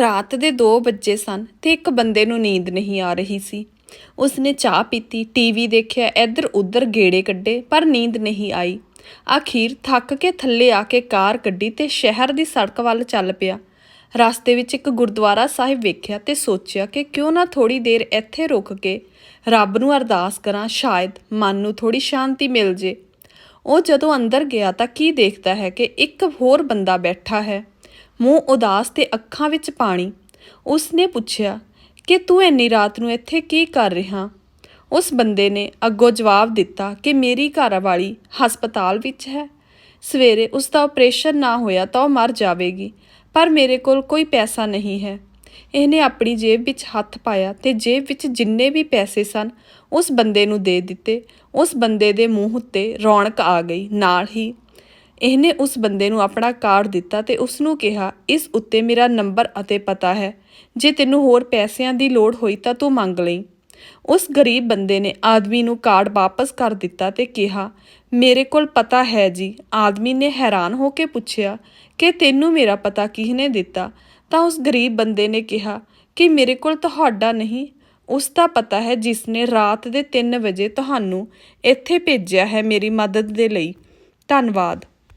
ਰਾਤ ਦੇ 2 ਵਜੇ ਸਨ ਤੇ ਇੱਕ ਬੰਦੇ ਨੂੰ ਨੀਂਦ ਨਹੀਂ ਆ ਰਹੀ ਸੀ। ਉਸਨੇ ਚਾਹ ਪੀਤੀ, ਟੀਵੀ ਦੇਖਿਆ, ਇੱਧਰ ਉੱਧਰ ਗੇੜੇ ਕੱਢੇ, ਪਰ ਨੀਂਦ ਨਹੀਂ ਆਈ। ਆਖੀਰ ਥੱਕ ਕੇ ਥੱਲੇ ਆ ਕੇ ਕਾਰ ਕੱਢੀ ਤੇ ਸ਼ਹਿਰ ਦੀ ਸੜਕ ਵੱਲ ਚੱਲ ਪਿਆ। ਰਸਤੇ ਵਿੱਚ ਇੱਕ ਗੁਰਦੁਆਰਾ ਸਾਹਿਬ ਵੇਖਿਆ ਤੇ ਸੋਚਿਆ ਕਿ ਕਿਉਂ ਨਾ ਥੋੜੀ ਦੇਰ ਇੱਥੇ ਰੁਕ ਕੇ ਰੱਬ ਨੂੰ ਅਰਦਾਸ ਕਰਾਂ, ਸ਼ਾਇਦ ਮਨ ਨੂੰ ਥੋੜੀ ਸ਼ਾਂਤੀ ਮਿਲ ਜੇ। ਉਹ ਜਦੋਂ ਅੰਦਰ ਗਿਆ ਤਾਂ ਕੀ ਦੇਖਦਾ ਹੈ ਕਿ ਇੱਕ ਹੋਰ ਬੰਦਾ ਬੈਠਾ ਹੈ। ਮੂੰਹ ਉਦਾਸ ਤੇ ਅੱਖਾਂ ਵਿੱਚ ਪਾਣੀ। ਉਸਨੇ ਪੁੱਛਿਆ, ਕਿ ਤੂੰ ਇੰਨੀ ਰਾਤ ਨੂੰ ਇੱਥੇ ਕੀ ਕਰ ਰਿਹਾ? ਉਸ ਬੰਦੇ ਨੇ ਅੱਗੋਂ ਜਵਾਬ ਦਿੱਤਾ ਕਿ ਮੇਰੀ ਘਰਵਾਲੀ ਹਸਪਤਾਲ ਵਿੱਚ ਹੈ। ਸਵੇਰੇ ਉਸ ਦਾ ਆਪਰੇਸ਼ਨ ਨਾ ਹੋਇਆ ਤਾਂ ਉਹ ਮਰ ਜਾਵੇਗੀ, ਪਰ ਮੇਰੇ ਕੋਲ ਕੋਈ ਪੈਸਾ ਨਹੀਂ ਹੈ। ਇਹਨੇ ਆਪਣੀ ਜੇਬ ਵਿੱਚ ਹੱਥ ਪਾਇਆ ਤੇ ਜੇਬ ਵਿੱਚ ਜਿੰਨੇ ਵੀ ਪੈਸੇ ਸਨ, ਉਸ ਬੰਦੇ ਨੂੰ ਦੇ ਦਿੱਤੇ। ਉਸ ਬੰਦੇ ਦੇ ਮੂੰਹ ਉੱਤੇ ਰੌਣਕ ਆ ਗਈ। ਨਾਲ ਹੀ ਇਹਨੇ ਉਸ ਬੰਦੇ ਨੂੰ ਆਪਣਾ ਕਾਰਡ ਦਿੱਤਾ ਤੇ ਉਸ ਨੂੰ ਕਿਹਾ, ਇਸ ਉੱਤੇ ਮੇਰਾ ਨੰਬਰ ਅਤੇ ਪਤਾ ਹੈ। ਜੇ ਤੈਨੂੰ ਹੋਰ ਪੈਸਿਆਂ ਦੀ ਲੋੜ ਹੋਈ ਤਾਂ ਤੂੰ ਮੰਗ ਲਈ। ਉਸ ਗਰੀਬ ਬੰਦੇ ਨੇ ਆਦਮੀ ਨੂੰ ਕਾਰਡ ਵਾਪਸ ਕਰ ਦਿੱਤਾ ਤੇ ਕਿਹਾ, ਮੇਰੇ ਕੋਲ ਪਤਾ ਹੈ ਜੀ। ਆਦਮੀ ਨੇ ਹੈਰਾਨ ਹੋ ਕੇ ਪੁੱਛਿਆ, ਕਿ ਤੈਨੂੰ ਮੇਰਾ ਪਤਾ ਕਿਹਨੇ ਦਿੱਤਾ? ਤਾਂ ਉਸ ਗਰੀਬ ਬੰਦੇ ਨੇ ਕਿਹਾ, ਕਿ ਮੇਰੇ ਕੋਲ ਤੁਹਾਡਾ ਨਹੀਂ। ਉਸ ਦਾ ਪਤਾ ਹੈ ਜਿਸ ਨੇ ਰਾਤ ਦੇ 3 ਵਜੇ ਤੁਹਾਨੂੰ ਇੱਥੇ ਭੇਜਿਆ ਹੈ ਮੇਰੀ ਮਦਦ ਦੇ ਲਈ। ਧੰਨਵਾਦ।